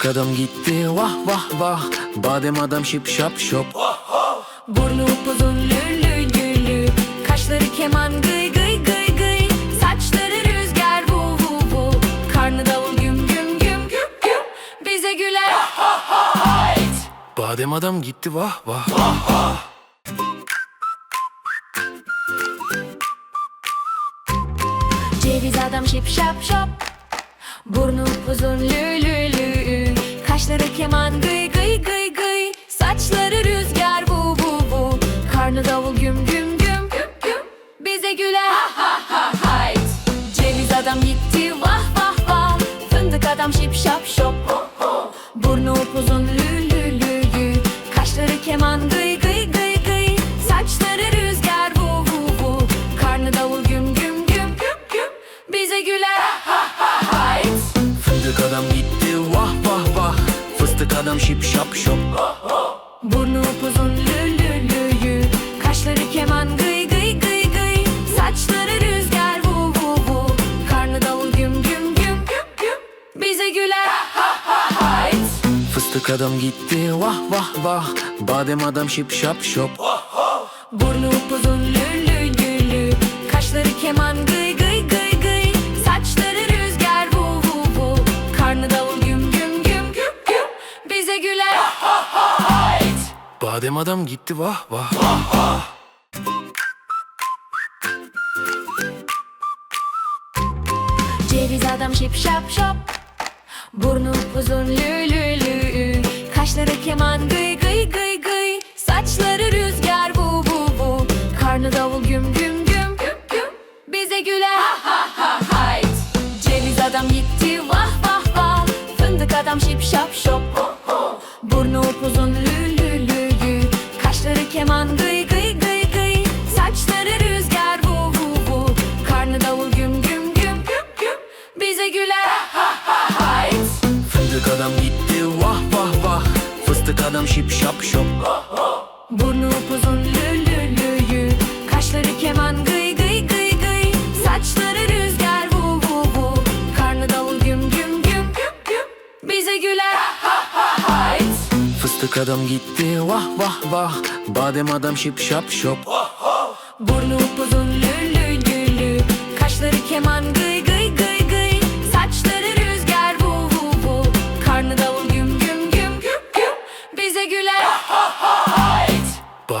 Fıstık adam gitti. Vah vah vah. Badem adam şip şap şop. Burnu upuzun lü lü lü lü Kaşları keman gıy gıy gıy gıy. Saçları rüzgar vu vu vu. Karnı davul güm güm güm güm güm. Bize güler. Badem adam gitti vah vah. Ceviz adam şip şap şop. Burnu uzun lü lü lü Kaşları keman gıy gıy gıy gıy. Saçları rüzgar bu bu bu Karnı davul güm güm güm. Güm güm Bize güler. Ha ha ha hayt. Ceviz adam gitti vah vah vah. Fındık adam şip şap şop Burnu upuzun Fıstık adam şip şap şop. Burnu upuzun lü lü lü lü Kaşları keman gıy gıy gıy gıy. Saçları rüzgar vu vu vu. Karnı davul güm güm güm güm güm. Bize güler. Fıstık adam gitti vah vah vah. Badem adam şip şap şop. Burnu Badem adam gitti vah vah. Ceviz adam şip şap şop. Burnu uzun lü lü lü. Kaşları keman gıy gıy gıy gıy şip şap şop. Burnu upuzun lü lü lü lü Kaşları keman gıy gıy gıy gıy. Saçları rüzgar vu vu vu. Karnı davul güm güm güm güm güm. Bize güler. Fıstık adam gitti vah vah vah. Badem adam şip şap şop. Burnu upuzun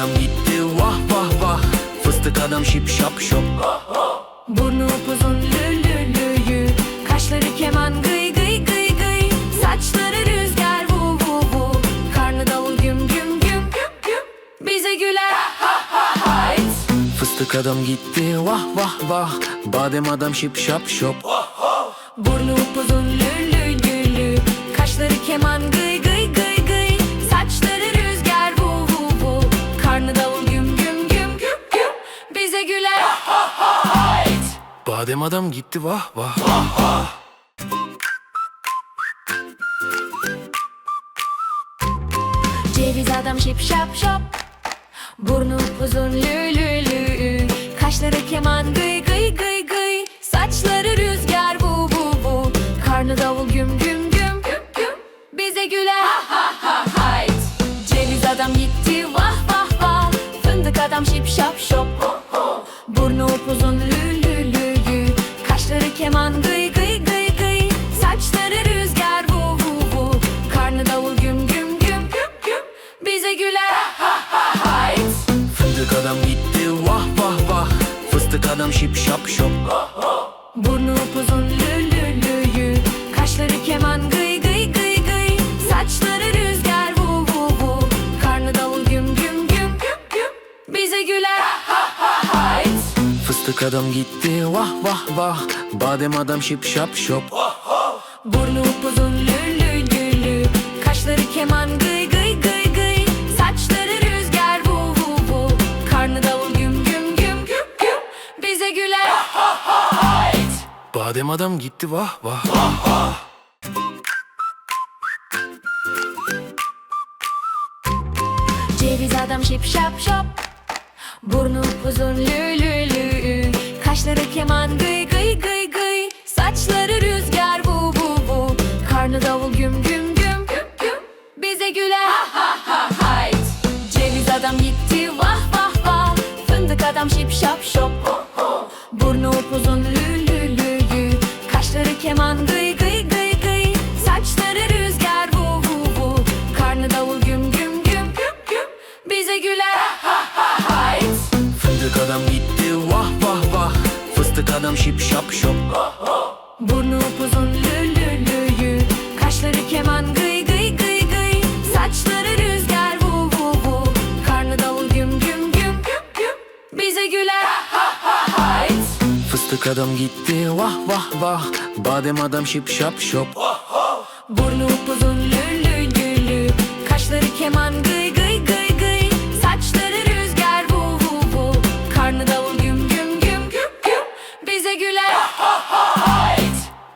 adam gitti vah vah vah. Fıstık adam şip şap şop. Burnu upuzun lü lü lü lü Kaşları keman gıy gıy gıy gıy. Saçları rüzgar vu vu vu. Karnı davul güm güm güm güm güm. Bize güler. Fıstık adam gitti vah vah vah. Badem adam şip şap şop. Burnu upuzun lü lü lü lü. Kaşları keman gıy gıy Badem adam gitti vah vah. Vah vah. Ceviz adam şip şap şop Burnu uzun lü lü lü Kaşları keman gıy gıy gıy Fıstık adam gitti vah vah vah. Badem adam şip şap şop. Burnu upuzun lü lü lü lü Kaşları keman gıy gıy gıy gıy. Saçları rüzgar vu vu vu. Karnı davul güm güm güm güm güm. Bize güler. Badem adam gitti vah vah. Ceviz adam şip şap şop. Burnu uzun lü lü lü Kaşları keman gıy gıy gıy gıy. Saçları rüzgar bu bu bu Karnı davul güm güm güm. Güm güm Bize güler. Ha ha ha hayt. Ceviz adam gitti vah vah vah. Fındık adam şip şap şop. Burnu upuzun lü lü lü lü. Kaşları keman gıy gıy gıy gıy. Saçları rüzgar vu vu vu. Karnı davul güm güm güm güm güm. Bize güler. Ha ha ha hayt. Fındık adam gitti adam şip şap şop. Burnu upuzun lü lü lü lü Kaşları keman gıy gıy gıy gıy. Saçları rüzgar vu vu vu. Karnı davul güm güm güm güm güm. Bize güler. Fıstık adam gitti vah vah vah. Badem adam şip şap şop. Burnu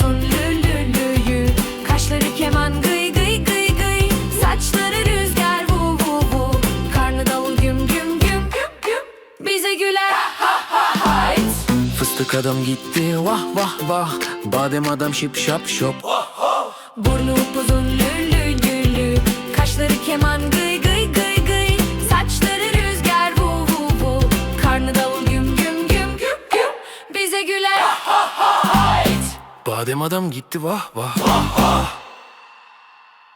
Upuzun lü lü lü lü Kaşları keman gıy gıy gıy gıy. Saçları rüzgar vu vu vu. Karnı davul güm güm güm güm güm. Bize güler. Ha ha ha hayt. Fıstık adam gitti vah vah vah. Badem adam şip şap şop. Burnu Badem adam gitti vah vah